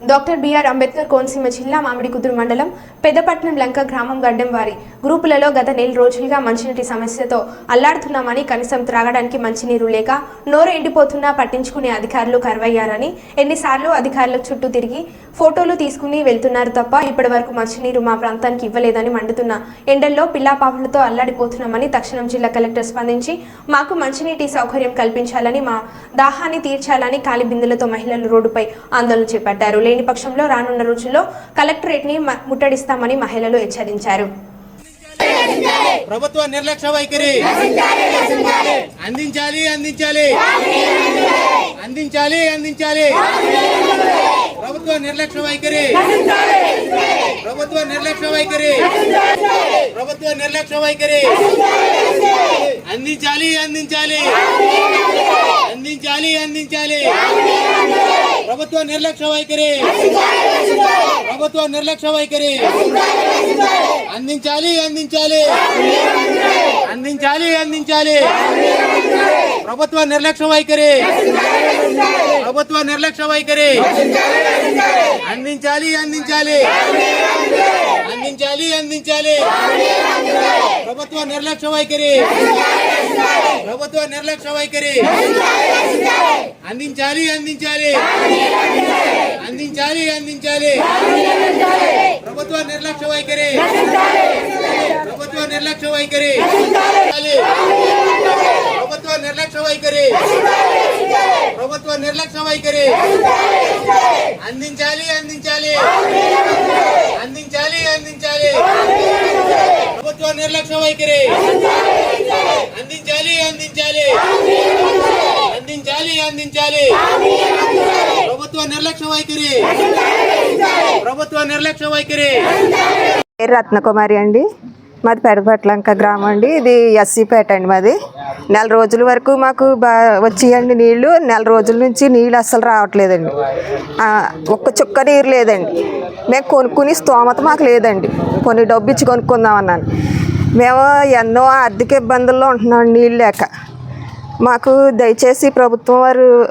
Doctor BR Ambedkar Konaseema జిల్లా మామిడికుదురు మండలం పెద్దపట్నం లంక గ్రామం గడ్డం వారి గ్రూపులలో గత నెల రోజులుగా మంచినీటి సమస్యతో అల్లాడుతున్నామని కనీసం త్రాగడానికి మంచినీరు లేక నోరు ఎండిపోతున్నా పట్టించుకునే అధికారులు కరువయ్యారని ఎన్నిసార్లు అధికారుల చుట్టూ తిరిగి ఫోటోలు తీసుకుని వెళ్తున్నారు తప్ప ఇప్పటి వరకు మంచినీరు మా ప్రాంతానికి ఇవ్వలేదని మండుతున్న ఎండల్లో పిల్లాపాపులతో అల్లాడిపోతున్నామని తక్షణం జిల్లా కలెక్టర్ స్పందించి మాకు మంచినీటి సౌకర్యం కల్పించాలని మా దాహాన్ని తీర్చాలని ఖాళీ మహిళలు రోడ్డుపై ఆందోళన చేపట్టారు. లేని పక్షంలో రానున్న రోజుల్లో కలెక్టరేట్ని ముట్టడిస్తామని మహిళలు హెచ్చరించారు. ప్రభుత్వ నిర్లక్ష్య వైఖరి. అందించాలి అందించాలి. అందించాలి అందించాలి. ప్రభుత్వ నిర్లక్ష్య వైఖరి. ప్రభుత్వ నిర్లక్ష్య వైఖరి. ప్రభుత్వ నిర్లక్ష్య వైఖరి. అందించాలి అందించాలి. అందించాలి అందించాలి. ప్రభుత్వ నిర్లక్ష్య వైఖరి. ప్రభుత్వ నిర్లక్ష్య వైఖరి. అందించాలి అందించాలి. అందించాలి అందించాలి. ప్రభుత్వ నిర్లక్ష్య వైఖరి. ప్రభుత్వ నిర్లక్ష్య వైఖరి. అందించాలి అందించాలి. అందించాలి అందించాలి. ప్రభుత్వ నిర్లక్ష్య వైఖరి. ప్రభుత్వ నిర్లక్ష్య వైఖరి. అందించాలి అందించాలి. అందించాలి అందించాలి. ప్రభుత్వ నిర్లక్ష్య వైఖరి. ప్రభుత్వ నిర్లక్ష్య వైఖరి. ప్రభుత్వ నిర్లక్ష్య వైఖరి. ప్రభుత్వ నిర్లక్ష్య వైఖరి. అందించాలి అందించాలి. అందించాలి అందించాలి. ప్రభుత్వ నిర్లక్ష్య వైఖరి. అందించాలి అందించాలి. అందించాలి అందించాలి. ప్రభుత్వ నిర్లక్ష్య వైఖరి. ప్రభుత్వ నిర్లక్ష్య వైఖరి. పేరు రత్నకుమారి అండి? మాది పెడపట్లంక గ్రామం అండి. ఇది ఎస్సీపేట అండి మాది. నెల రోజుల వరకు మాకు బా వచ్చేయండి నీళ్ళు. నెల రోజుల నుంచి నీళ్ళు అస్సలు రావట్లేదండి. ఒక్క చుక్క నీరు లేదండి. మేము కొనుక్కుని స్తోమత మాకు లేదండి. కొన్ని డబ్బు ఇచ్చి కొనుక్కుందాం అన్నాను. మేము ఎన్నో ఆర్థిక ఇబ్బందుల్లో ఉంటున్నాం నీళ్ళు లేక. మాకు దయచేసి ప్రభుత్వం వారు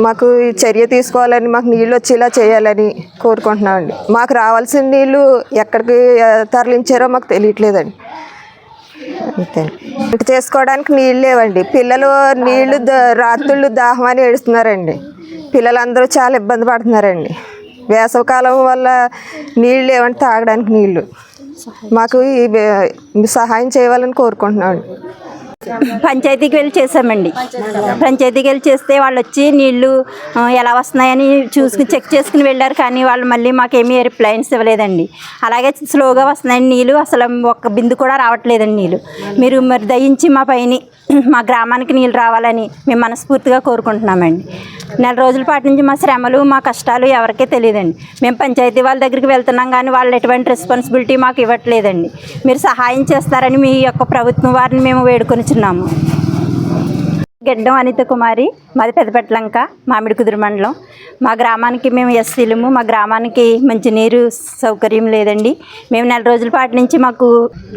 మాకు చర్య తీసుకోవాలని మాకు నీళ్ళు వచ్చేలా చేయాలని కోరుకుంటున్నామండి. మాకు రావాల్సిన నీళ్ళు ఎక్కడికి తరలించారో మాకు తెలియట్లేదండి. అంతే. వంట చేసుకోవడానికి నీళ్ళు లేవండి. పిల్లలు నీళ్ళు రాత్రుళ్ళు దాహం అని ఏడుస్తున్నారండి. పిల్లలందరూ చాలా ఇబ్బంది పడుతున్నారండి. వేసవకాలం వల్ల నీళ్ళు లేవంటే తాగడానికి నీళ్ళు. మాకు ఈ సహాయం చేయాలని కోరుకుంటున్నాను పంచాయతీకి వెళ్ళి చేసామండి పంచాయతీకి వెళ్ళి చేస్తే వాళ్ళు వచ్చి నీళ్ళు ఎలా వస్తున్నాయని చూసుకుని చెక్ చేసుకుని వెళ్ళారు. కానీ వాళ్ళు మళ్ళీ మాకేమీ రిప్లైన్స్ ఇవ్వలేదండి. అలాగే స్లోగా వస్తున్నాయండి నీళ్ళు అసలు ఒక్క బిందు కూడా రావట్లేదండి నీళ్ళు. మీరు మరి దయించి మా పైన మా గ్రామానికి నీళ్ళు రావాలని మేము మనస్ఫూర్తిగా కోరుకుంటున్నామండి. నెల రోజుల పాటు నుంచి మా శ్రమలు మా కష్టాలు ఎవరికీ తెలియదండి. మేము పంచాయతీ వాళ్ళ దగ్గరికి వెళ్తున్నాం కానీ వాళ్ళు ఎటువంటి రెస్పాన్సిబిలిటీ మాకు ఇవ్వట్లేదండి. మీరు సహాయం చేస్తారని మీ యొక్క ప్రభుత్వం వారిని మేము వేడుకొనిచున్నాము. గెడ్డం అనిత కుమారి మాది పెద్దపెట్లంక మామిడి కుదురు మండలం. మా గ్రామానికి మేము ఎస్సీలము మా గ్రామానికి మంచి నీరు సౌకర్యం లేదండి. మేము నెల రోజుల పాటు నుంచి మాకు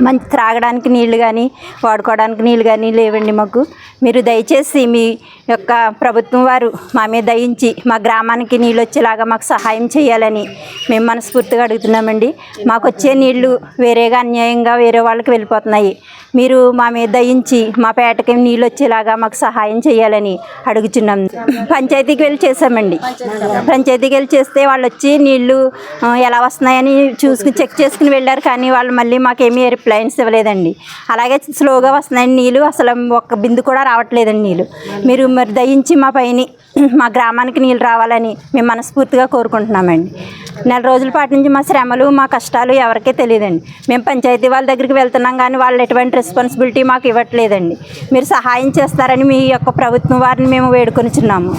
మంచి త్రాగడానికి నీళ్ళు కానీ వాడుకోవడానికి నీళ్ళు కానీ లేవండి మాకు. మీరు దయచేసి మీ యొక్క ప్రభుత్వం వారు మా మీద దయించి మా గ్రామానికి నీళ్ళు వచ్చేలాగా మాకు సహాయం చేయాలని మేము మనస్ఫూర్తిగా అడుగుతున్నామండి. మాకు వచ్చే నీళ్ళు వేరేగా అన్యాయంగా వేరే వాళ్ళకి వెళ్ళిపోతున్నాయి. మీరు మా మీద దయించి మా పేటకి నీళ్ళు వచ్చేలాగా మాకు సహాయం చేయాలని అడుగుచున్నాం. పంచాయతీకి వెళ్ళి చేసామండి పంచాయతీకి వెళ్ళి చేస్తే వాళ్ళు వచ్చి నీళ్ళు ఎలా వస్తున్నాయని చూసుకుని చెక్ చేసుకుని వెళ్ళారు. కానీ వాళ్ళు మళ్ళీ మాకేమీ రిప్లైన్స్ ఇవ్వలేదండి. అలాగే స్లోగా వస్తున్నాయండి నీళ్ళు అసలు ఒక్క బిందు కూడా రావట్లేదండి నీళ్ళు. మీరు మరి దయించి మా పైని మా గ్రామానికి నీళ్ళు రావాలని మేము మనస్ఫూర్తిగా కోరుకుంటున్నామండి. నెల రోజుల పాటు నుంచి మా శ్రమలు మా కష్టాలు ఎవరికీ తెలియదండి. మేము పంచాయతీ వాళ్ళ దగ్గరికి వెళ్తున్నాం కానీ వాళ్ళు ఎటువంటి రెస్పాన్సిబిలిటీ మాకు ఇవ్వట్లేదండి. మీరు సహాయం చేస్తారని మీ యొక్క ప్రభుత్వం వారిని మేము వేడుకొనిచున్నాము.